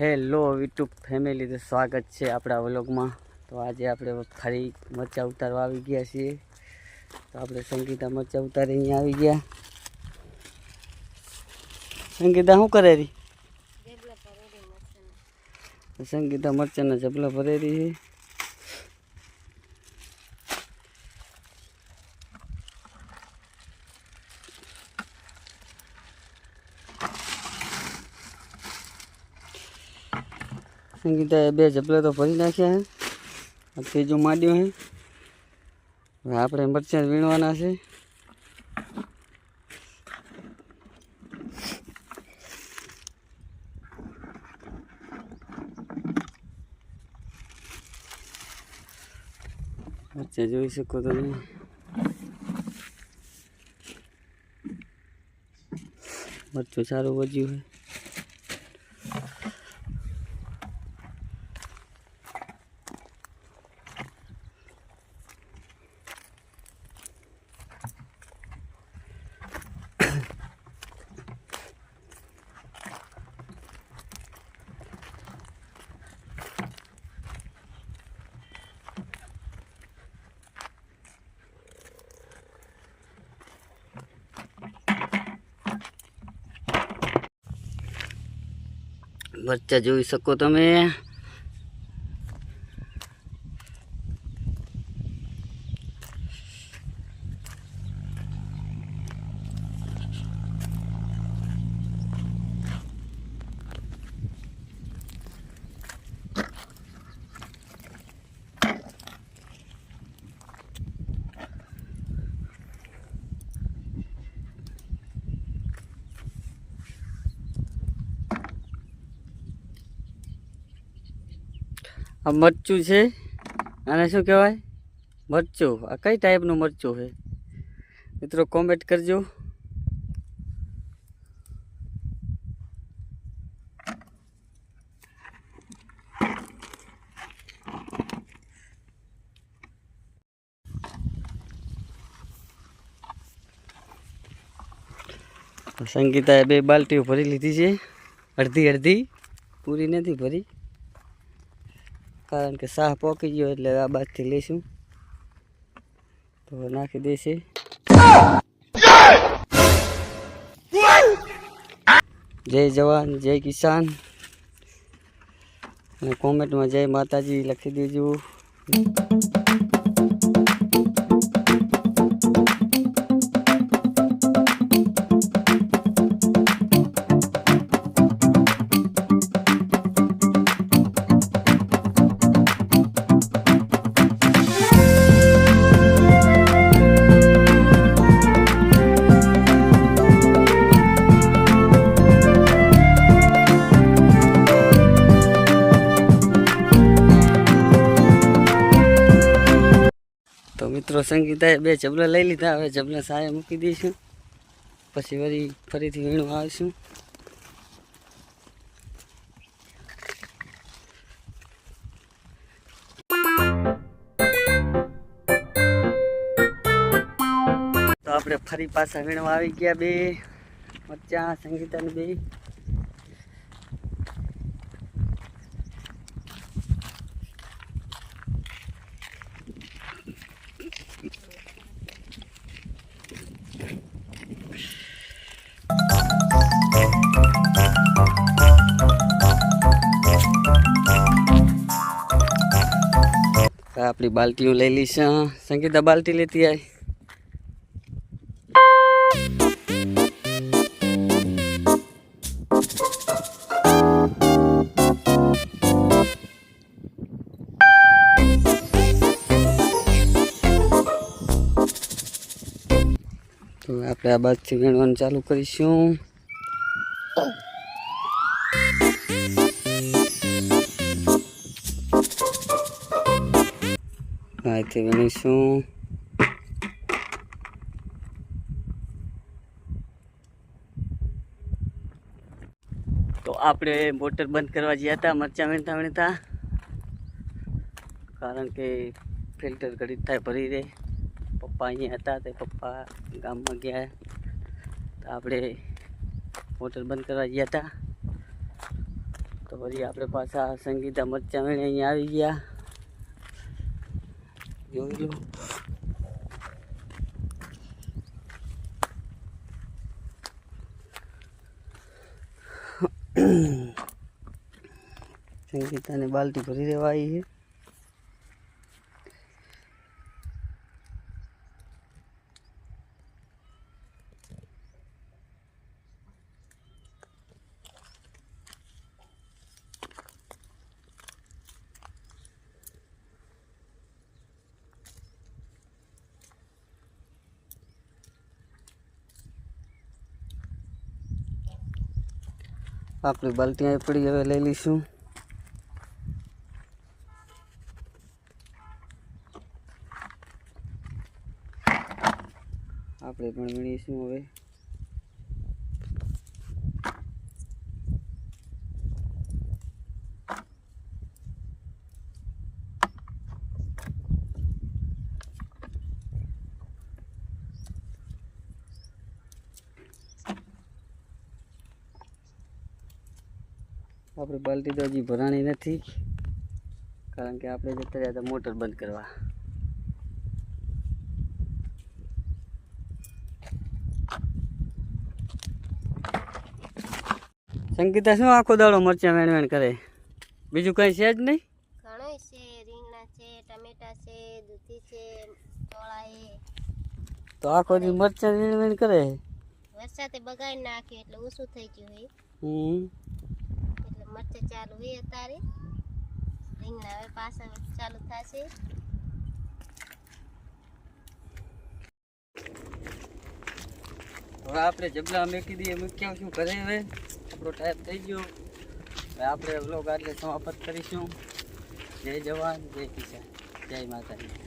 Hello YouTube family તો સ્વાગત છે આપણા વ્લોગમાં. તો આજે આપણે ફરી મરચાં ઉતારવા આવી ગયા છીએ. તો આપણે સંગીતા મરચાં ઉતારી અહીંયા આવી ગયા. સંગીતા, શું કરે રહી? સંગીતા મરચાંના જબલા ભરે રહી છે. સંગીતાએ બે જબલા તો ભરી નાખ્યા છે આ ત્રીજું માંડ્યું છે આપણે મરચાં વીણવાના છે. મરચાં જોઈ શકો તમે. મરચું સારું વધ્યું છે મરચા જોઈ શકો તમે. આ મરચું છે. આને શું કહેવાય? મરચું. આ કઈ ટાઈપનું મરચું છે? મિત્રો કોમેન્ટ કરજો. સંગીતાએ બે બાલટીઓ ભરી લીધી છે. અડધી અડધી. પૂરી નથી ભરી. કારણ કે શાહ પોકી ગયો એટલે આ બાજથી લઈશું. તો નાખી દેશે. જય જવાન, જય કિસાન. અને કોમેન્ટમાં જય માતાજી લખી દેજો. મિત્રો સંગીતાએ બે જબલા લઈ લીધા. હવે જબલા સાય મૂકી દઈશું. પછી વળી ફરીથી વીણું આવીશું. તો આપણે ફરી પાછા વીણવા આવી ગયા બે. મરચા સંગીતાને બે. આપણી બાલ્ટીઓ લઈ લઈશું સંગીતા બાલટી લેતી આવી આપણે આ બાજુથી વીણવાનું ચાલુ કરીશું. અહીંથી વીણીશું તો આપણે મોટર બંધ કરવા ગયા હતા, મરચાં વીણતા વીણતા. કારણ કે ફિલ્ટર ઘડી થાય, ભરી રહે પપ્પા અહીંયા હતા, તે પપ્પા ગામમાં ગયા. તો આપણે મોટર બંધ કરવા ગયા હતા. તો પછી આપણે પાછા સંગીતા મરચા વેણે અહીંયા આવી ગયા. જોઈ લો સંગીતાને બાલટી ભરી દેવા આવી છે આપણી બાલટી અહીં પડી હવે લઈ લઈશું. આપણે પણ વીણીશું હવે. આપણે બાલટી તો હજી ભરાણી નથી કારણ કે આપણે જતા રહ્યા હતા મોટર બંધ કરવા. સંગીતા શું આખો દાડો મરચાં વેણ વેણ કરે? બીજું કઈ છે જ નહીં? ઘણું છે રીંગણા છે ટમેટા છે દૂધી છે ચોળા તો આખો દી મરચાં વેણ વેણ કરે? વરસાદે બગાડી નાખ્યું એટલે ઓછું થઈ ગયું હમ. મરચાં ચાલુ હોય અત્યારે. રીંગણા હવે પાછા ચાલુ થશે. હવે આપણે જબલા મેકી દઈએ. મૂક્યા શું કરે હવે? આપણો ટાઈપ થઈ ગયો. હવે આપણે વ્લોગ આટલે સમાપ્ત કરીશું. જય જવાન, જય કિસાન. જય માતાજી.